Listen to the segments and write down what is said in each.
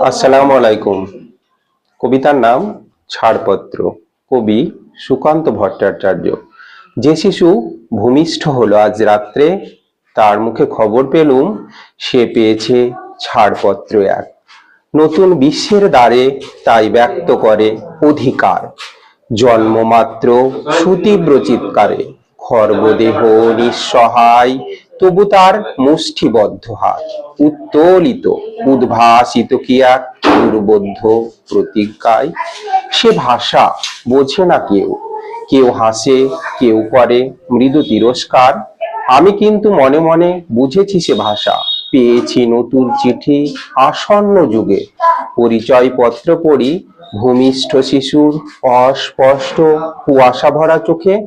আসসালামু আলাইকুম। কবিতার নাম ছাড়পত্র। কবি সুকান্ত ভট্টাচার্য। যে শিশু ভূমিষ্ঠ হলো আজ রাত্রে, তার মুখে খবর পেলুম, সে পেয়েছে ছাড়পত্র এক। নতুন বিশ্বের দ্বারে তাই ব্যক্ত করে অধিকার। জন্মমাত্র সুতীব্র চিৎকারে খর্বদেহ নিঃসহায় তবু তার মুষ্টিবদ্ধ হাত, উত্তোলিত, উদ্ভাসিত কি এক দুর্বোধ্য প্রতিজ্ঞায়। সে ভাষা বোঝে না কেউ। কেউ হাসে, কেউ করে, মৃদু তিরস্কার। আমি কিন্তু মনে মনে বুঝেছি সে ভাষা। পেয়েছি নতুন চিঠি আসন্ন যুগে। পরিচয় পত্র পড়ি ভূমিষ্ঠ শিশুর অস্পষ্ট কুয়াশা ভরা চোখে।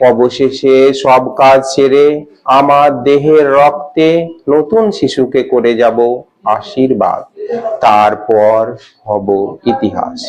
অবশেষে সব কাজ ছেড়ে আমার দেহের রক্তে নতুন শিশুকে করে যাব আশীর্বাদ। তারপর হব ইতিহাস।